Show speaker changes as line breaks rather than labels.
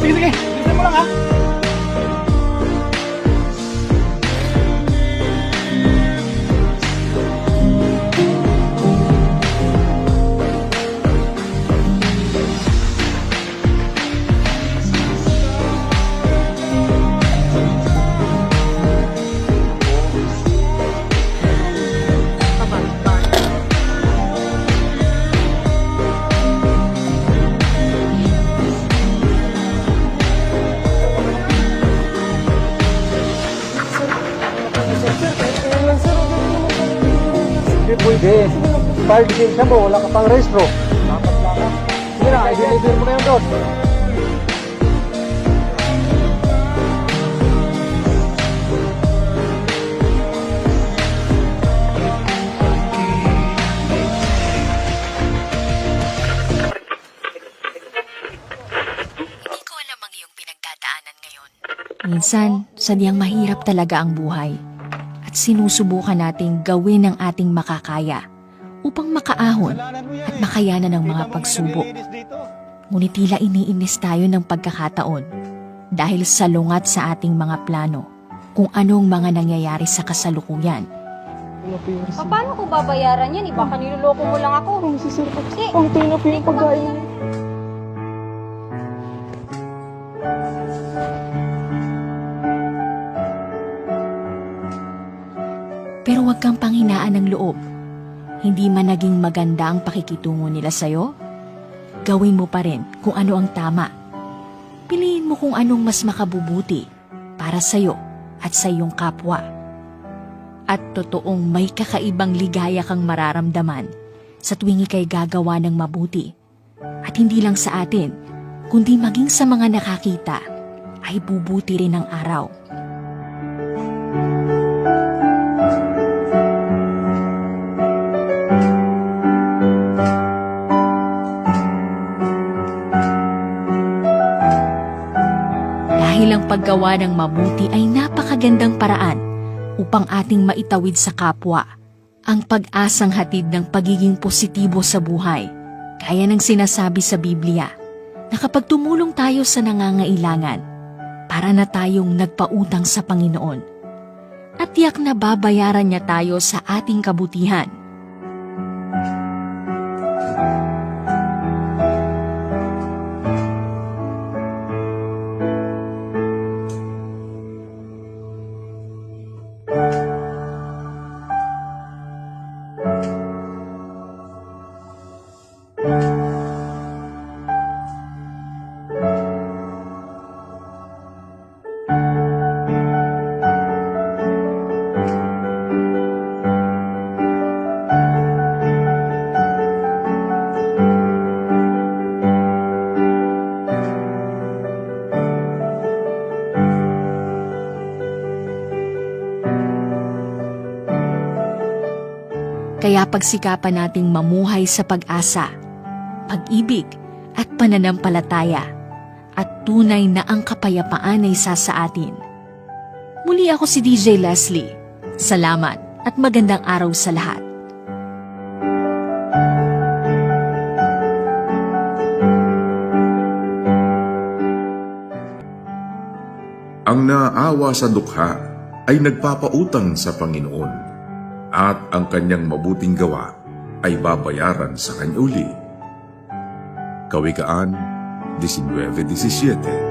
Sige, sige. Bilisan mo lang ha.
Hindi pwede. Fire mo, wala ka pang restro. Dapat lang. Sige na, i-deliver mo na yun doon.
Minsan, sadyang mahirap talaga ang buhay. At sinusubukan nating gawin ang ating makakaya upang makaahon at makayanan ng mga pagsubok. Ngunit tila iniinis tayo ng pagkakataon dahil salungat sa ating mga plano kung anong mga nangyayari sa kasalukuyan.
Pa- Paano ko babayaran yan? Iba kaniloloko mo lang ako. Ang sisirpak. Ang tina po yung pagkain.
Huwag kang panghinaan ng loob. Hindi man naging maganda ang pakikitungo nila sa'yo, gawin mo pa rin kung ano ang tama. Piliin mo kung anong mas makabubuti para sa'yo at sa iyong kapwa. At totoong may kakaibang ligaya kang mararamdaman sa tuwing ikay gagawa ng mabuti. At hindi lang sa atin, kundi maging sa mga nakakita, ay bubuti rin ang araw. Dahil ang paggawa ng mabuti ay napakagandang paraan upang ating maitawid sa kapwa ang pag-asang hatid ng pagiging positibo sa buhay. Kaya ng sinasabi sa Biblia na kapag tumulong tayo sa nangangailangan, para na tayong nagpautang sa Panginoon. At tiyak na babayaran niya tayo sa ating kabutihan. Kaya pagsikapan nating mamuhay sa pag-asa, pag-ibig at pananampalataya at tunay na ang kapayapaan ay isa sa atin. Muli ako si DJ Leslie. Salamat at magandang araw sa lahat.
Ang naawa sa dukha ay nagpapautang sa Panginoon at ang kanyang mabuting gawa ay babayaran sa kanya uli. Kawikaan 19.17